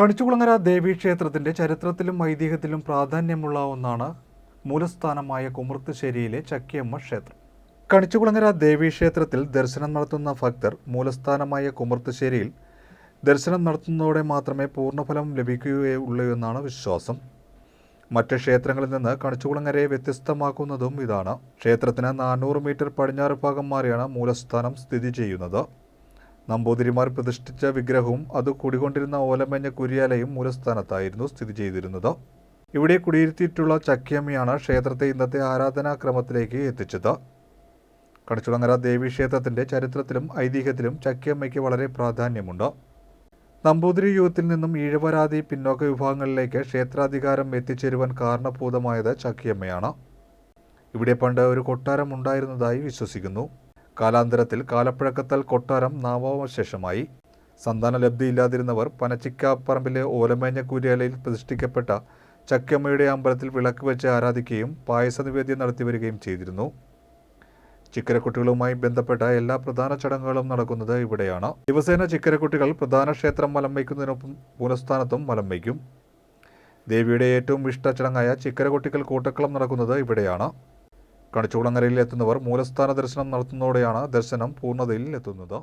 കണിച്ചുകുളങ്ങര ദേവീക്ഷേത്രത്തിന്റെ ചരിത്രത്തിലും ഐതിഹ്യത്തിലും പ്രാധാന്യമുള്ള ഒന്നാണ് മൂലസ്ഥാനമായ കുമർത്തുശ്ശേരിയിലെ ചക്കിയമ്മ ക്ഷേത്രം. കണിച്ചുകുളങ്ങര ദേവീക്ഷേത്രത്തിൽ ദർശനം നടത്തുന്ന ഭക്തർ മൂലസ്ഥാനമായ കുമർത്തുശ്ശേരിയിൽ ദർശനം നടത്തുന്നതോടെ മാത്രമേ പൂർണഫലം ലഭിക്കുകയുള്ളൂ എന്നാണ് വിശ്വാസം. മറ്റ് ക്ഷേത്രങ്ങളിൽ നിന്ന് കണിച്ചുകുളങ്ങരയെ വ്യത്യസ്തമാക്കുന്നതും ഇതാണ്. ക്ഷേത്രത്തിന് നാനൂറ് മീറ്റർ പടിഞ്ഞാറ് ഭാഗം മാറിയാണ് മൂലസ്ഥാനം സ്ഥിതി ചെയ്യുന്നത്. നമ്പൂതിരിമാർ പ്രതിഷ്ഠിച്ച വിഗ്രഹവും അത് കുടികൊണ്ടിരുന്ന ഓലമേഞ്ഞ കുരിയാലയും മൂലസ്ഥാനത്തായിരുന്നു സ്ഥിതി ചെയ്തിരുന്നത്. ഇവിടെ കുടിയിരുത്തിയിട്ടുള്ള ചക്കിയമ്മയാണ് ക്ഷേത്രത്തെ ഇന്നത്തെ ആരാധനാക്രമത്തിലേക്ക് എത്തിച്ചത്. കണിച്ചുളങ്ങര ദേവീക്ഷേത്രത്തിന്റെ ചരിത്രത്തിലും ഐതിഹ്യത്തിലും ചക്കിയമ്മയ്ക്ക് വളരെ പ്രാധാന്യമുണ്ട്. നമ്പൂതിരി യുഗത്തിൽ നിന്നും ഈഴവരാതി പിന്നോക്ക വിഭാഗങ്ങളിലേക്ക് ക്ഷേത്രാധികാരം എത്തിച്ചേരുവാൻ കാരണഭൂതമായത് ചക്കിയമ്മയാണ്. ഇവിടെ പണ്ട് ഒരു കൊട്ടാരം ഉണ്ടായിരുന്നതായി വിശ്വസിക്കുന്നു. കാലാന്തരത്തിൽ കാലപ്പഴക്കത്താൽ കൊട്ടാരം നാമാവശേഷമായി. സന്താനലബ്ധിയില്ലാതിരുന്നവർ പനച്ചിക്കാപ്പറമ്പിലെ ഓലമേഞ്ഞ കുര്യാലയിൽ പ്രതിഷ്ഠിക്കപ്പെട്ട ചക്കമ്മയുടെ അമ്പലത്തിൽ വിളക്ക് വെച്ച് ആരാധിക്കുകയും പായസ നിവേദ്യം നടത്തി വരികയും ചെയ്തിരുന്നു. ചിക്കരക്കുട്ടികളുമായി ബന്ധപ്പെട്ട എല്ലാ പ്രധാന ചടങ്ങുകളും നടക്കുന്നത് ഇവിടെയാണ്. ദിവസേന ചിക്കരക്കുട്ടികൾ പ്രധാന ക്ഷേത്രം മലം വയ്ക്കുന്നതിനൊപ്പം മൂലസ്ഥാനത്തും മലം വയ്ക്കും. ദേവിയുടെ ഏറ്റവും ഇഷ്ട ചടങ്ങായ ചിക്കരക്കുട്ടികൾ കൂട്ടക്കളം നടക്കുന്നത് ഇവിടെയാണ്. കണിച്ചുകുളങ്ങരയിൽ എത്തുന്നവർ മൂലസ്ഥാന ദർശനം നടത്തുന്നതോടെയാണ് ദർശനം പൂർണതയിൽ എത്തുന്നത്.